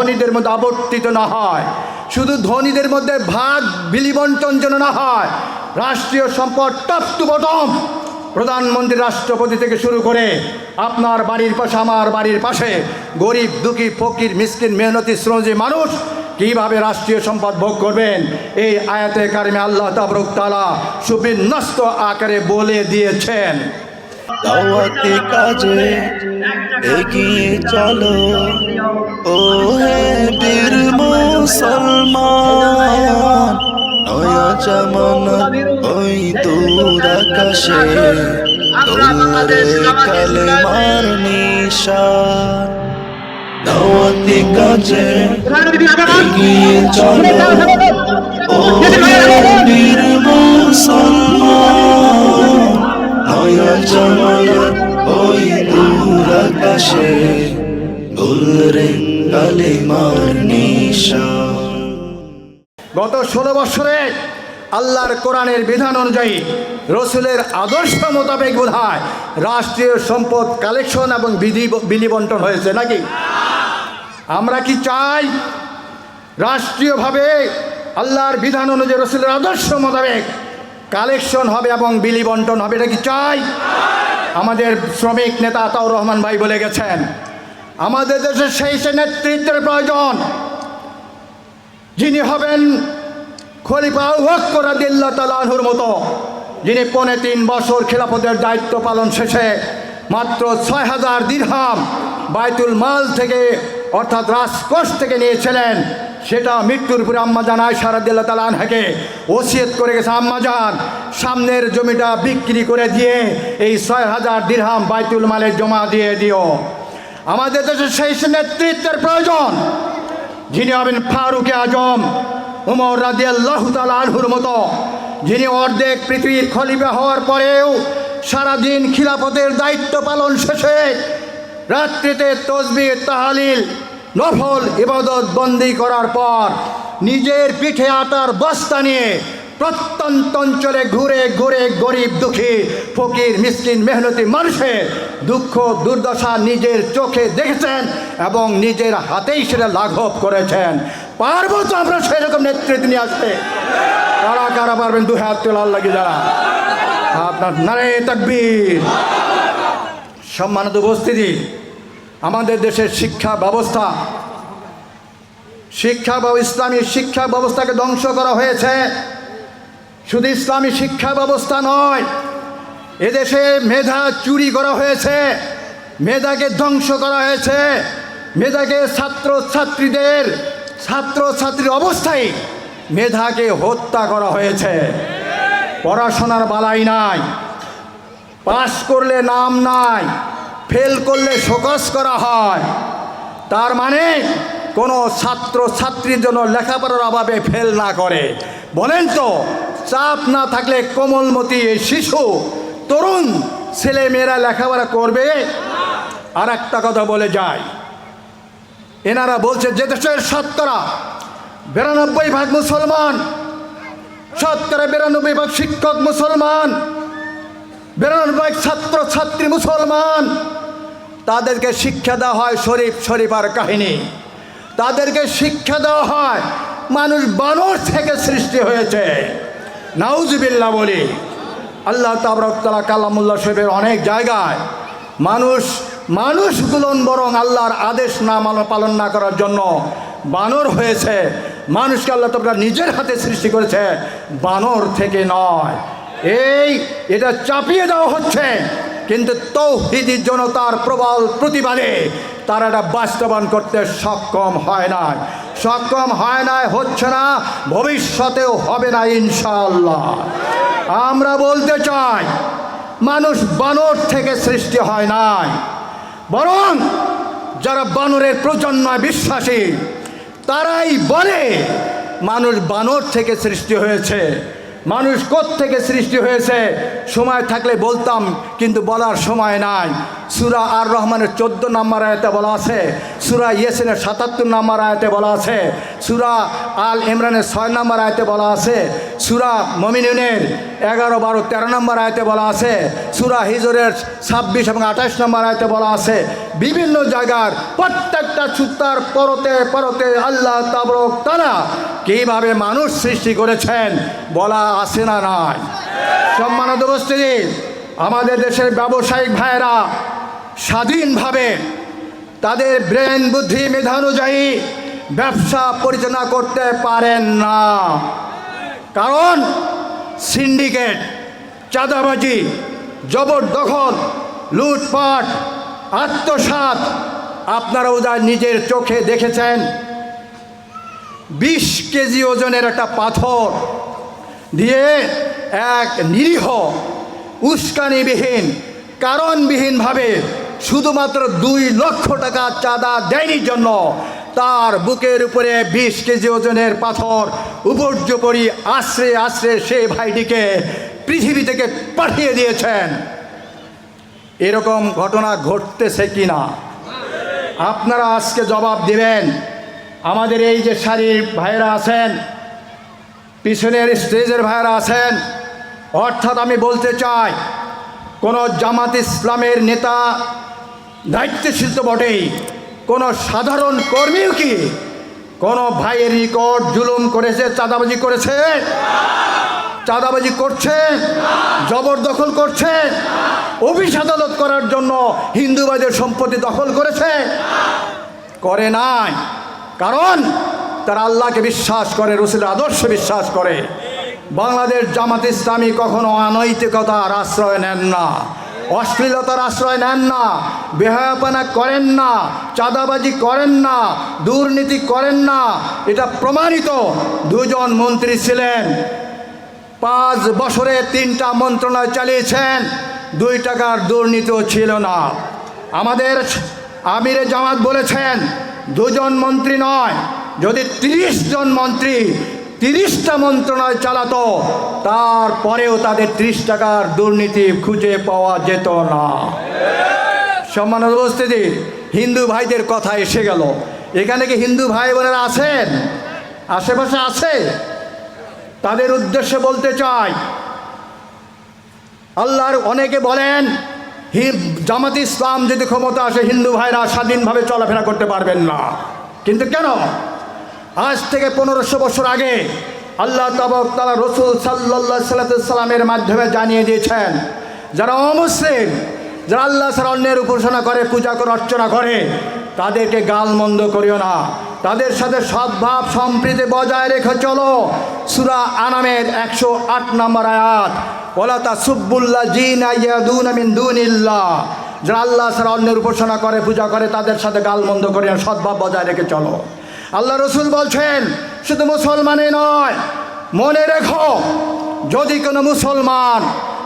ধনীদের মধ্যে আবর্তিত না হয়। শুধু ধনীদের মধ্যে ভাগ বিলিবন্টন যেন না হয়। রাষ্ট্রীয় সম্পদ টপ টু বটম। প্রধানমন্ত্রী রাষ্ট্রপতি থেকে শুরু করে আপনার বাড়ির পাশে, আমার বাড়ির পাশে গরিব, দুঃখী, ফকির, মিসকিন, মেহনতি, শ্রমজীবী মানুষ কীভাবে রাষ্ট্রীয় সম্পদ ভোগ করবেন? এই আয়াতে কারিমে আল্লাহ তাবরুক তালা সুবিন্যস্ত আকারে বলে দিয়েছেন। দাওয়াতি কাজে এগিয়ে চলো। ও হে বীর মুসলমান নয়া জামানা ওই দূর আকাশে তোরে কালেমার নিশান। দাওয়াতি কাজে এগিয়ে চলো। ও হে বীর মুসলমান ওই দূর আকাশে গত ষোলো বছরে আল্লাহর কোরআনের বিধান অনুযায়ী রসুলের আদর্শ মোতাবেক বোধ রাষ্ট্রীয় সম্পদ কালেকশন এবং বিধি বিলিবন্টন হয়েছে নাকি? আমরা কি চাই রাষ্ট্রীয়ভাবে আল্লাহর বিধান অনুযায়ী রসুলের আদর্শ মোতাবেক কালেকশন হবে এবং বিলি বন্টন হবে, এটা কি চাই? আমাদের শ্রমিক নেতা আতাউর রহমান ভাই বলে গেছেন, আমাদের দেশে সেই সে নেতৃত্বের প্রয়োজন। যিনি হবেন খলিফা ওয়াক্করাদিল্লা তালাহুর মতো, যিনি পৌনে তিন বছর খেলাফতের দায়িত্ব পালন শেষে মাত্র ছয় হাজার দিরহাম বাইতুল মাল থেকে, অর্থাৎ রাজকোষ থেকে নিয়েছিলেন। সেটা মৃত্যুর পরে আম্মা আম্মাজান আয়সারাদিল্লা তালানহাকে ওসিয়ত করে গেছে আম্মাজান সামনের জমিটা বিক্রি করে দিয়ে এই ছয় হাজার দিরহাম বাইতুল মালের জমা দিয়ে দিও। আমাদের দেশে সেই নেতৃত্বের প্রয়োজন। যিনি হবেন ফারুকে আজম, উমর রাজি আল্লাহ আনহুর মতো। যিনি অর্ধেক পৃথিবীর খলিফা হওয়ার পরেও সারাদিন খিলাফতের দায়িত্ব পালন শেষে রাত্রিতে তসবির তাহালিল নফল ইবাদত বন্দি করার পর নিজের পিঠে আটার বস্তা নিয়ে প্রত্যন্ত অঞ্চলে ঘুরে ঘুরে গরিব দুঃখী, ফকির, মিসকিন, মেহনতি মানুষের দুঃখ, দুর্দশা নিজের চোখে দেখেছেন এবং নিজের হাতেই সেটা লাঘব করেছেন। পারব তো আমরা সেরকম নেতৃত্ব নিয়ে আসতে? কারা কারা পারবেন দু হাত তোলার লাগে যারা? আপনার নারে তাকবীর। সম্মানিত উপস্থিতি আমাদের দেশের শিক্ষা ব্যবস্থা, শিক্ষা বা ইসলামী শিক্ষা ব্যবস্থাকে ধ্বংস করা হয়েছে। শুধু ইসলামী শিক্ষা ব্যবস্থা নয়, এদেশে মেধা চুরি করা হয়েছে, মেধাকে ধ্বংস করা হয়েছে। মেধাকে ছাত্র ছাত্রীদের ছাত্র ছাত্রীর অবস্থায় মেধাকে হত্যা করা হয়েছে। পড়াশোনার বালাই নাই, পাশ করলে নাম নাই ফেল করলে শোকস করা হয়। তার মানে কোনো ছাত্র ছাত্রীর জন্য লেখাপড়ার অভাবে ফেল না করে। বলেন তো, চাপ না থাকলে কোমলমতি এই শিশু, তরুণ ছেলে মেয়েরা লেখাপড়া করবে? আর একটা কথা বলে যায় এনারা বলছে, যে দেশের শতকরা বিরানব্বই ভাগ মুসলমান, শতকরা বিরানব্বই ভাগ শিক্ষক মুসলমান, বিরানব্বই ছাত্র ছাত্রী মুসলমান তাদেরকে শিক্ষা দেওয়া হয় শরীফ শরীফার কাহিনী। তাদেরকে শিক্ষা দেওয়া হয় মানুষ বানর থেকে সৃষ্টি হয়েছে। নাউজবিল্লা বলি, আল্লাহ তাবরকতলা কালামুল্লা শরীফের অনেক জায়গায় মানুষ মানুষগুলোন বরং আল্লাহর আদেশ না পালন না করার জন্য বানর হয়েছে। মানুষকে আল্লাহ তোমরা নিজের হাতে সৃষ্টি করেছে। বানর থেকে নয়। এই, এটা চাপিয়ে দেওয়া হচ্ছে। কিন্তু তৌহিদি জনতার প্রবল প্রতিবাদে তারা এটা বাস্তবায়ন করতে সক্ষম হয় না সক্ষম হয় না হচ্ছে না, ভবিষ্যতেও হবে না ইনশাল্লাহ আমরা বলতে চাই, মানুষ বানর থেকে সৃষ্টি হয় নাই। বরং যারা বানরের প্রজন্মায় বিশ্বাসী, তারাই বলে মানুষ বানর থেকে সৃষ্টি হয়েছে। মানুষ থেকে সৃষ্টি হয়েছে? সময় থাকলে বলতাম কিন্তু বলার সময় নাই। সুরা আর রহমানের চোদ্দ নম্বর আয়তে বলা আছে, সুরা ইয়েসিনের সাতাত্তর নম্বর আয়তে বলা আছে, সুরা আল ইমরানের ছয় নম্বর আয়তে বলা আছে, সুরা মমিনুনের এগারো, বারো, তেরো নম্বর আয়তে বলা আছে, সুরা হিজরের ছাব্বিশ এবং আঠাশ নম্বর আয়তে বলা আছে। বিভিন্ন জায়গার প্রত্যেকটা সুতার পরতে পরতে আল্লাহ তাবরক তারা কীভাবে মানুষ সৃষ্টি করেছেন বলা আছে না নাই? সম্মানিত উপস্থিতি আমাদের দেশের ব্যবসায়িক ভাইয়েরা স্বাধীনভাবে তাদের ব্রেন বুদ্ধি মেধানুযায়ী ব্যবসা পরিচালনা করতে পারেন না। কারণ সিন্ডিকেট, চাঁদাবাজি, জবরদখল, লুটপাট, আত্মসাৎ, আপনারা ওদের নিজের চোখে দেখেছেন? বিশ কেজি ওজনের একটা পাথর দিয়ে এক নিরীহ উস্কানিবিহীন, কারণবিহীনভাবে শুধুমাত্র দুই লক্ষ টাকা চাঁদা দেয়নি জন্য তার বুকের উপরে বিশ কেজি ওজনের পাথর উপর্যুপরি আশ্রে আশ্রে সে ভাইটিকে পৃথিবী থেকে পাঠিয়ে দিয়েছেন। এরকম ঘটনা ঘটতেছে কি না আপনারা আজকে জবাব দিবেন। আমাদের এই যে শাড়ির ভাইয়েরা আছেন, পিছনের স্টেজের ভাইয়েরা আছেন অর্থাৎ আমি বলতে চাই, কোনো জামাত ইসলামের নেতা দায়িত্বশীল তো বটেই, কোনো সাধারণ কর্মীও কি কোনো ভাইয়ের নিকট জুলুম করেছে, চাঁদাবাজি করেছে? চাঁদাবাজি করছে? জবরদখল করছে? অফিস আদালত করার জন্য হিন্দুবাদের সম্পত্তি দখল করেছে? করে নাই। কারণ তারা আল্লাহকে বিশ্বাস করে, রসুলের আদর্শ বিশ্বাস করে। বাংলাদেশ জামাত ইসলামী কখনো অনৈতিকতার আশ্রয় নেন না। অশ্লীলতার আশ্রয় নেন না। বেহায়াপনা করেন না। চাঁদাবাজি করেন না। দুর্নীতি করেন না। এটা প্রমাণিত দুজন মন্ত্রী ছিলেন। পাঁচ বছরে তিনটা মন্ত্রণালয় চালিয়েছেন। দুই টাকার দুর্নীতিও ছিল না। আমাদের আমিরে জামাত বলেছেন, দুজন মন্ত্রী নয়, যদি তিরিশ জন মন্ত্রী তিরিশটা মন্ত্রণালয় চালাতো, তারপরেও তাদের ত্রিশ টাকার দুর্নীতি খুঁজে পাওয়া যেত না। সম্মানের উপস্থিতি, হিন্দু ভাইদের কথা এসে গেল। এখানে কি হিন্দু ভাই বোনেরা আছেন? আশেপাশে আছে? তাদের উদ্দেশ্যে বলতে চাই, আল্লাহর অনেকে বলেন জামাত ইসলাম যদি ক্ষমতা আসে, হিন্দু ভাইরা স্বাধীনভাবে চলাফেরা করতে পারবেন না। কিন্তু কেন? আজ থেকে পনেরোশো বছর আগে আল্লাহ তাবক রসুল সাল্লা সাল্লামের মাধ্যমে জানিয়ে দিয়েছেন, যারা অমুসলিম, যারা আল্লাহ ছাড়া অন্যের উপাসনা করে, পূজা করে, অর্চনা করে, তাদেরকে গালমন্দ করিও না। তাদের সাথে সদ্ভাব সম্প্রীতি বজায় রেখে চলো। সুরা আনামের একশো আট নম্বর আয়াত ওলা তা সুব্বুল্লা জিন যারা আল্লাহ ছাড়া অন্যের উপাসনা করে, পূজা করে, তাদের সাথে গালমন্দ করিও সদ্ভাব বজায় রেখে চলো। আল্লাহ রসুল বলছেন, শুধু মুসলমানই নয়, মনে রেখো, যদি কোনো মুসলমান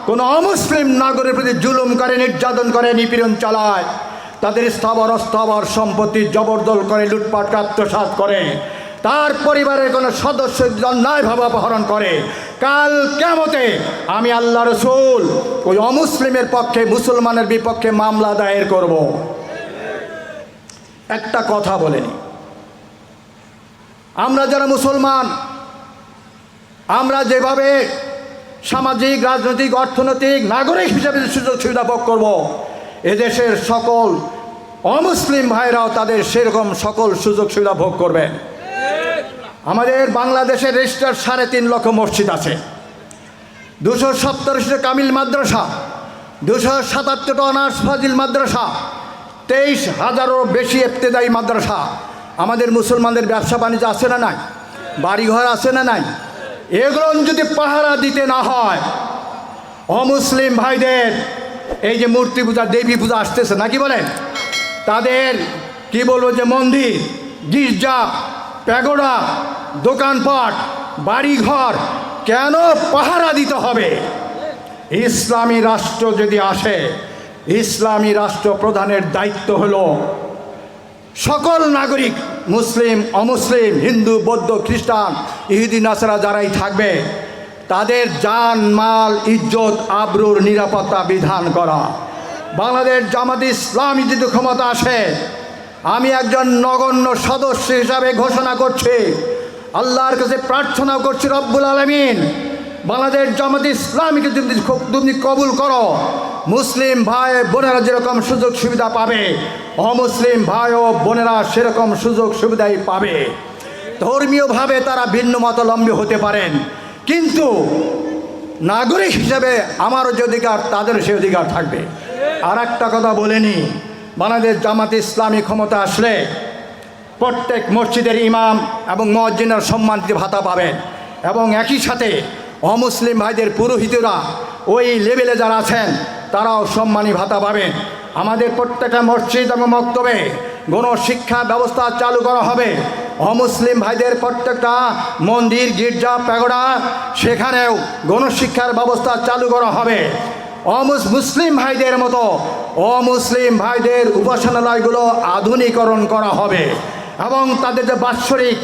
কোনো অমুসলিম নাগরের প্রতি জুলুম করে, নির্যাতন করে, নিপীড়ন চালায়, তাদের স্থাবর অস্থাবর সম্পত্তি জবরদল করে, লুটপাট, আত্মসাৎ করে, তার পরিবারের কোনো সদস্য অন্যায়ভাবে অপহরণ করে, কাল কেমতে আমি আল্লাহ রসুল ওই অমুসলিমের পক্ষে, মুসলমানের বিপক্ষে মামলা দায়ের করব। একটা কথা বলেনি আমরা যারা মুসলমান, আমরা যেভাবে সামাজিক, রাজনৈতিক, অর্থনৈতিক, নাগরিক হিসেবে সুযোগ সুবিধা ভোগ করব, এদেশের সকল অমুসলিম ভাইরাও তাদের সেরকম সকল সুযোগ সুবিধা ভোগ করবেন আমাদের বাংলাদেশের রেজিস্টার সাড়ে তিন লক্ষ মসজিদ আছে। দুশো সপ্তাশিটা কামিল মাদ্রাসা, দুশো সাতাত্তরটা অনার্স ফাজিল মাদ্রাসা, তেইশ হাজারও বেশি এফতেদায়ী মাদ্রাসা আমাদের মুসলমানদের ব্যবসা বাণিজ্য আছে না নাই? বাড়িঘর আছে না নাই? এগুলো যদি পাহারা দিতে না হয়, অমুসলিম ভাইদের এই যে মূর্তি পূজা, দেবী পূজা আসতেছে, নাকি বলেন? তাদের, কি বলব যে মন্দির, গির্জা, প্যাগোডা, দোকানপাট, বাড়িঘর, কেন পাহারা দিতে হবে? ইসলামী রাষ্ট্র যদি আসে, ইসলামী রাষ্ট্র প্রধানের দায়িত্ব হলো সকল নাগরিক, মুসলিম, অমুসলিম, হিন্দু, বৌদ্ধ, খ্রিস্টান, ইহুদি, নাসারা যারাই থাকবে, তাদের জান, মাল, ইজ্জত, আবরুর নিরাপত্তা বিধান করা। বাংলাদেশ জামাত ইসলামী যদি ক্ষমতা আসে, আমি একজন নগণ্য সদস্য হিসাবে ঘোষণা করছি। আল্লাহর কাছে প্রার্থনা করছি রব্বুল আলমিন। বাংলাদেশ জামাত ইসলামীকে যদি তুমি কবুল করো মুসলিম ভাই বোনেরা যেরকম সুযোগ সুবিধা পাবে, অমুসলিম ভাই ও বোনেরা সেরকম সুযোগ সুবিধাই পাবে। ধর্মীয়ভাবে তারা ভিন্ন মতলম্বী হতে পারেন, কিন্তু নাগরিক হিসেবে আমারও যে অধিকার, তাদের সে অধিকার থাকবে। আর একটা কথা বলেনি বাংলাদেশ জামাত ইসলামী ক্ষমতা আসলে প্রত্যেক মসজিদের ইমাম এবং মসজিদের সম্মানিত ভাতা পাবেন এবং একই সাথে অমুসলিম ভাইদের পুরোহিতরা ওই লেভেলে যারা আছেন তারাও সম্মানী ভাতা পাবেন আমাদের প্রত্যেকটা মসজিদ এবং মক্তবে গণশিক্ষা ব্যবস্থা চালু করা হবে। অমুসলিম ভাইদের প্রত্যেকটা মন্দির, গির্জা, প্যাগোডা, সেখানেও গণশিক্ষার ব্যবস্থা চালু করা হবে। অমুস, মুসলিম ভাইদের মতো অমুসলিম ভাইদের উপাসনালয়গুলো আধুনিকরণ করা হবে এবং তাদের যে বাৎসরিক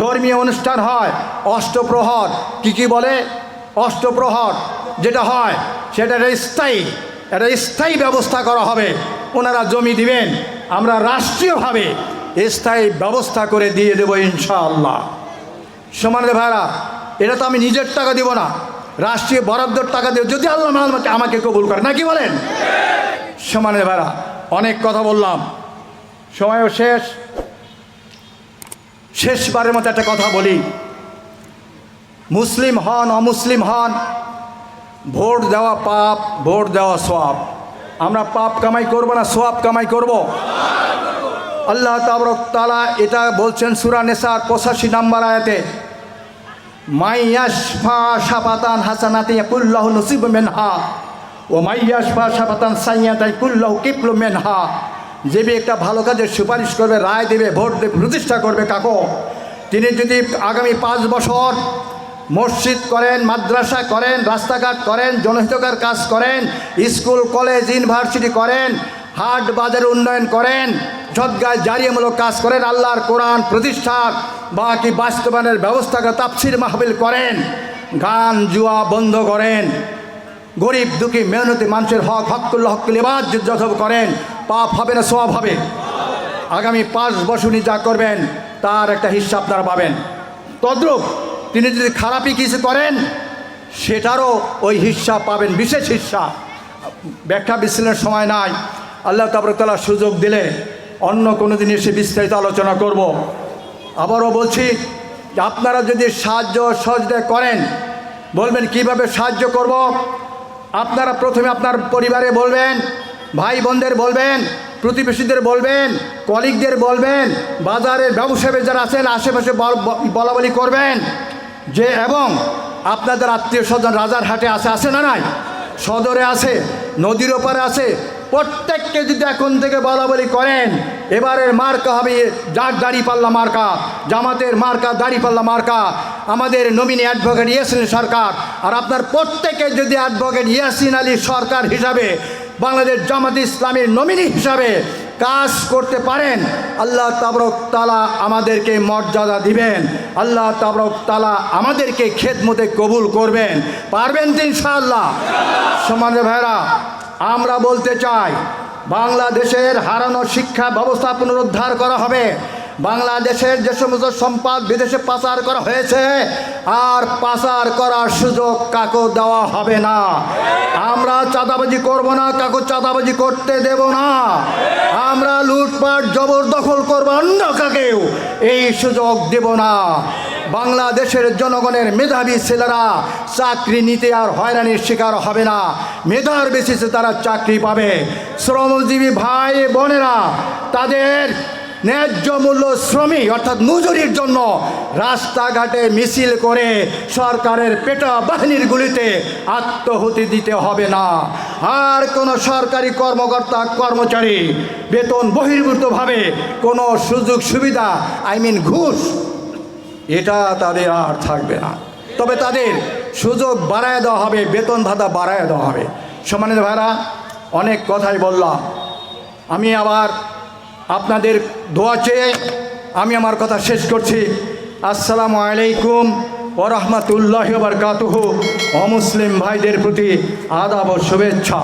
ধর্মীয় অনুষ্ঠান হয়, অষ্টপ্রহর, কি কি বলে? অষ্টপ্রহর যেটা হয় সেটা স্থায়ী একটা স্থায়ী ব্যবস্থা করা হবে। ওনারা জমি দিবেন, আমরা রাষ্ট্রীয়ভাবে স্থায়ী ব্যবস্থা করে দিয়ে দেবো ইনশাআল্লাহ। সমানের ভাইরা এটা তো আমি নিজের টাকা দিব না, রাষ্ট্রীয় বরাদ্দর টাকা দেব যদি আল্লাহ আমাকে কবুল করে। নাকি বলেন? সমানের ভাইরা অনেক কথা বললাম, সময়ও শেষ। শেষবারের মতো একটা কথা বলি। মুসলিম হন, অমুসলিম হন ভোট দেওয়া পাপ, ভোট দেওয়া সোয়াব আমরা পাপ কামাই করব না সোয়াব কামাই করব? আল্লাহ তালা এটা বলছেন সুরা নেসার পঁচাশি নাম্বার আয়াতে কুল্লাহ নসিব ও যে একটা ভালো কাজের সুপারিশ করবে, রায় দেবে, ভোট দেবে, প্রতিষ্ঠা করবে, কাকো। তিনি যদি আগামী পাঁচ বছর মসজিদ করেন, মাদ্রাসা করেন, রাস্তাঘাট করেন, জনহিতকার কাজ করেন, স্কুল, কলেজ, ইউনিভার্সিটি করেন, হাট বাজার উন্নয়ন করেন সদ্গায় জারিয়ামূলক কাজ করেন, আল্লাহর কোরআন প্রতিষ্ঠার বা কি বাস্তবায়নের ব্যবস্থা তাপসির মাহবিল করেন, গান জুয়া বন্ধ করেন, গরিব দুঃখী মেহনতি মানুষের হক হকুল্লা হকুল এবার যথব করেন, পাপ হবে না সব হবে। আগামী পাঁচ বছর যা করবেন, তার একটা হিসাব আপনারা পাবেন। তদ্রুপ তিনি যদি খারাপই কিছু করেন, সেটারও ওই হিস্সা পাবেন, বিশেষ হিস্সা ব্যাখ্যা বিশ্লেষণের সময় নাই আল্লাহ তাবরতলা সুযোগ দিলে অন্য কোনো দিন এসে বিস্তারিত আলোচনা করব। আবারও বলছি, আপনারা যদি সাহায্য সহযোগিতা করেন, বলবেন, কীভাবে সাহায্য করব। আপনারা প্রথমে আপনার পরিবারে বলবেন ভাই বোনদের বলবেন, প্রতিবেশীদের বলবেন, কলিগদের বলবেন, বাজারের ব্যবসায়ী যারা আছেন, আশেপাশে বলা, বলি করবেন যে এবং আপনাদের আত্মীয় স্বজন রাজার হাটে আছে আছে না নাই? সদরে আছে, নদীর ওপারে আছে। প্রত্যেককে যদি এখন থেকে বলা বলি করেন, এবারের মার্কা হবে যার দাড়ি পাল্লা মার্কা, জামাতের মার্কা, দাড়ি পাল্লা মার্কা, আমাদের নমিনি অ্যাডভোকেট ইয়াসিন সরকার। আর আপনার প্রত্যেকে যদি অ্যাডভোকেট ইয়াসিন আলী সরকার হিসাবে, বাংলাদেশ জামাত ইসলামের নমিনি হিসাবে কাজ করতে পারেন, আল্লাহ তাবরক তালা আমাদেরকে মর্যাদা দিবেন, আল্লাহ তাবরক তালা আমাদেরকে খেদমতে কবুল করবেন। পারবেন তো ইনশাআল্লাহ? সমাজ ভাইরা আমরা বলতে চাই, বাংলাদেশের হারানো শিক্ষা ব্যবস্থা পুনরুদ্ধার করা হবে। বাংলাদেশের যে সমস্ত সম্পদ বিদেশে পাচার করা হয়েছে, আর পাচার করার সুযোগ কাকো দেওয়া হবে না। আমরা চাঁদাবাজি করব না, কাকো চাঁদাবাজি করতে দেব না। আমরা লুটপাট জবরদখল করব, অন্য কাকেও এই সুযোগ দেব না। বাংলাদেশের জনগণের মেধাবী ছেলেরা চাকরি নিতে আর হয়রানির শিকার হবে না। মেধার বেসিসে তারা চাকরি পাবে। শ্রমজীবী ভাই বোনেরা তাদের ন্যায্য মূল্য শ্রমিক অর্থাৎ মজুরির জন্য রাস্তাঘাটে মিছিল করে সরকারের পেটা বাহিনীর গুলিতে আত্মহুতি দিতে হবে না। আর কোনো সরকারি কর্মকর্তা, কর্মচারী বেতন বহির্ভূতভাবে কোনো সুযোগ সুবিধা আই মিন ঘুষ, এটা তাদের আর থাকবে না। তবে তাদের সুযোগ বাড়ায় দেওয়া হবে, বেতন ভাতা বাড়ায় দেওয়া হবে। সমানের ভাইরা অনেক কথাই বললাম। আমি আবার আপনাদের দোয়া চেয়ে আমি আমার কথা শেষ করছি। আসসালামু আলাইকুম ওরহমতুল্লাহ বারকাতুহু। অমুসলিম ভাইদের প্রতি আদাব ও শুভেচ্ছা।